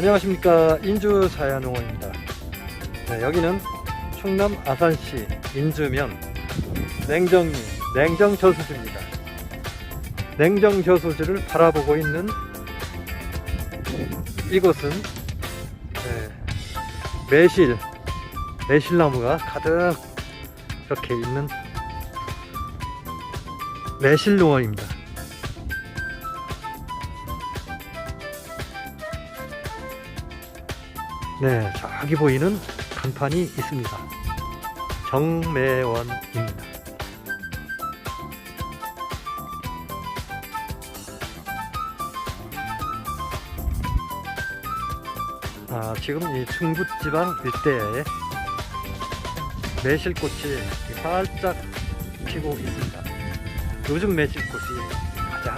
안녕하십니까 인주 사야농원입니다. 네, 여기는 충남 아산시 인주면 냉정리 냉정저수지입니다. 냉정저수지를 바라보고 있는 이곳은 네, 매실 매실나무가 가득 이렇게 있는 매실농원입니다. 네, 저기 보이는 간판이 있습니다. 정매원입니다. 아, 지금 이 충북지방 일대에 매실꽃이 활짝 피고 있습니다. 요즘 매실꽃이 가장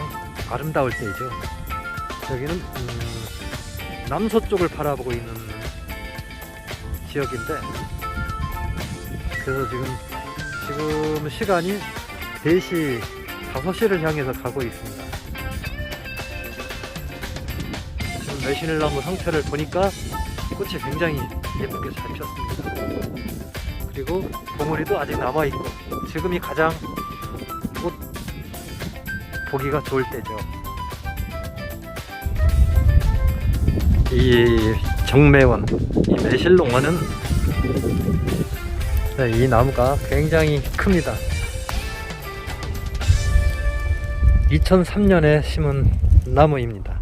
아름다울 때이죠. 여기는 음, 남서쪽을 바라보고 있는 지역인데 그래서 지금 지금 시간이 4시 5시를 향해서 가고 있습니다. 지금 매실나무 상태를 보니까 꽃이 굉장히 예쁘게 잘 폈습니다. 그리고 봉우리도 아직 남아 있고 지금이 가장 꽃 보기가 좋을 때죠. 이 정매원, 이 매실농원은 네, 이 나무가 굉장히 큽니다. 2003년에 심은 나무입니다.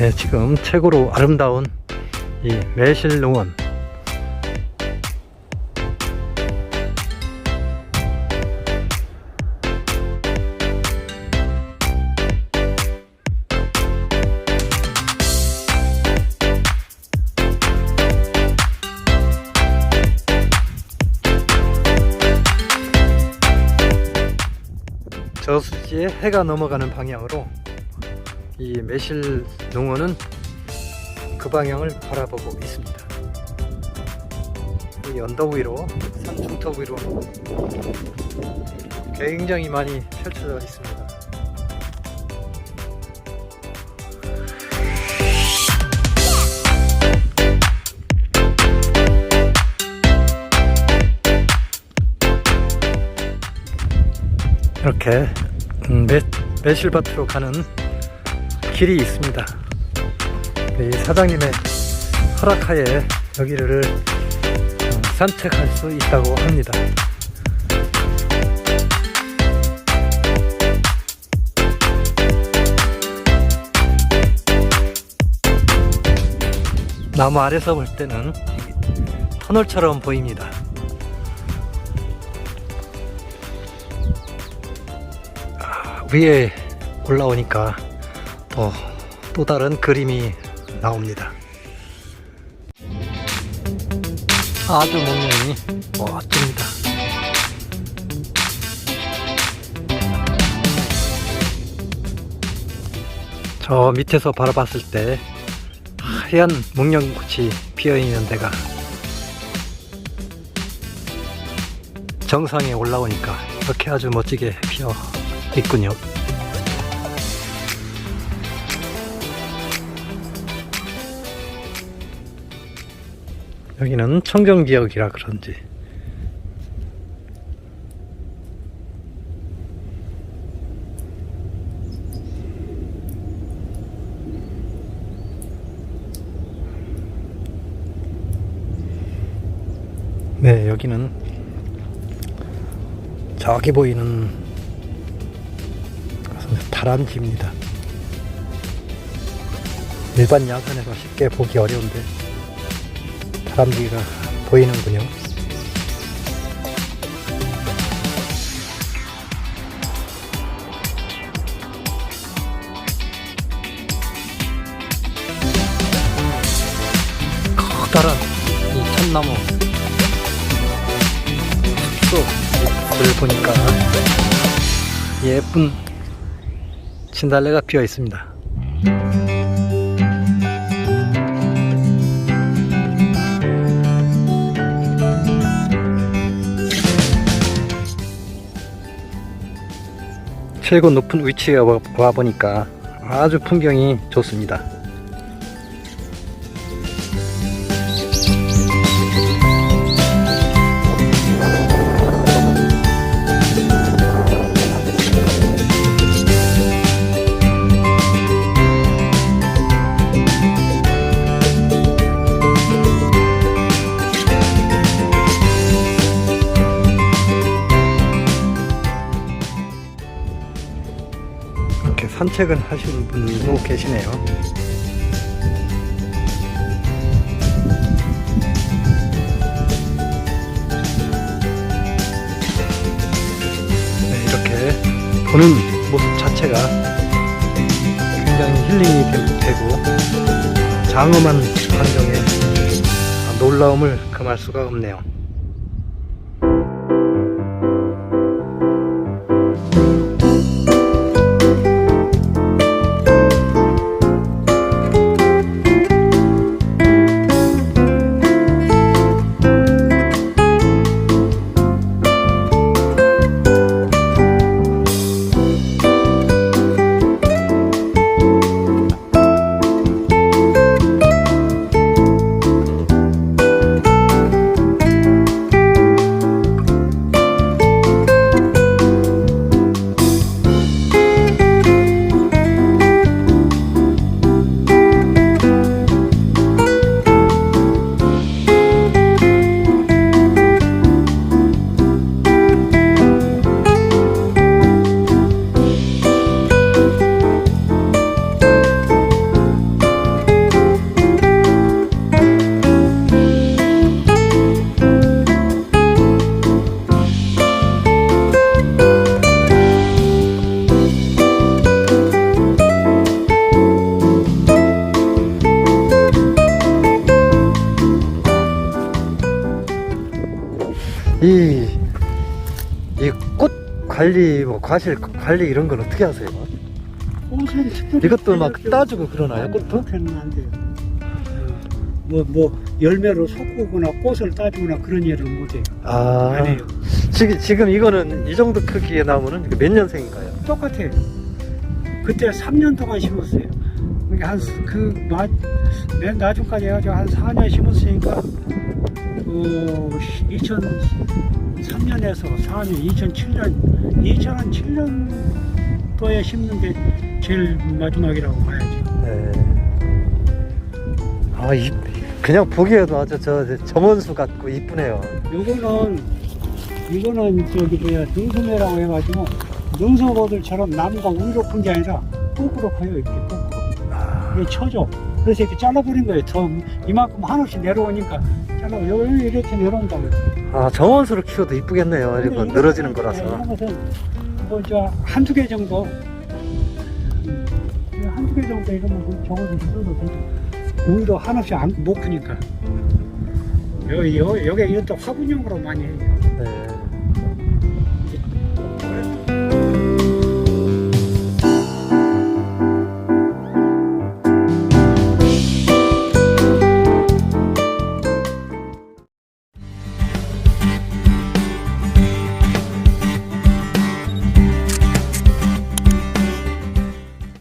네, 지금 최고로 아름다운 이 매실농원 저수지에 해가 넘어가는 방향으로 이 매실 농원은 그 방향을 바라보고 있습니다. 이 언덕 위로 산 중턱 위로 굉장히 많이 펼쳐져 있습니다. 이렇게 음, 매, 매실밭으로 가는 길이 있습니다. 이 사장님의 허락하에 여기를 어, 산책할 수 있다고 합니다. 나무 아래서 볼 때는 터널처럼 보입니다. 위에 올라오니까 또, 또 다른 그림이 나옵니다. 아주 목련이 멋집니다. 저 밑에서 바라봤을 때 하얀 목련꽃이 피어 있는 데가 정상에 올라오니까 이렇게 아주 멋지게 피어 있군요. 여기는 청정지역이라 그런지 네 여기는 저기 보이는 다람쥐입니다 일반 야산에서 쉽게 보기 어려운데 다람쥐가 보이는군요. 커다란 이 참나무 숲속을 보니까 예쁜 진달래가 피어 있습니다. 최고 높은 위치에 와보니까 아주 풍경이 좋습니다. 산책을 하시는 분도 계시네요. 네, 이렇게 보는 모습 자체가 굉장히 힐링이 되- 되고 장엄한 환경에 놀라움을 금할 수가 없네요. 이, 이 꽃 관리, 뭐 과실 관리 이런 건 어떻게 하세요? 꽃은 이것도 막좀 따주고 그러나요, 꽃도? 그렇게는 안 돼요. 뭐, 뭐, 열매로 솟구거나 꽃을 따주거나 그런 일은 못 해요. 아, 안 해요. 지금, 지금 이거는 이 정도 크기의 나무는 몇 년생인가요? 똑같아요. 그때 3년 동안 심었어요. 그게 한, 그, 마, 맨 나중까지 해가지고 한 4년 심었으니까, 어, 2003년에서 4년, 2007년, 2007년도에 심는 게 제일 마지막이라고 봐야죠. 네. 아, 이, 그냥 보기에도 아주 저 정원수 같고 이쁘네요. 요거는 이거는 저기 뭐야 능수매라고 해가지고 능수보들처럼 나무가 위로 큰 게 아니라 거꾸로 커요 이렇게 거꾸로 아, 이게 쳐져 그래서 이렇게 잘라버린 거예요. 더 이만큼 한없이 내려오니까 잘라 이렇게 내려온다고 아, 정원수로 키워도 이쁘겠네요. 이거 늘어지는 거라서. 이런 것은 뭐저 한두 개 정도. 음, 한두 개 정도 이러면 저거도 들어도 되죠. 오히려 한없이 안, 못 크니까. 여기 여기 여기 이것도 화분용으로 많이 해요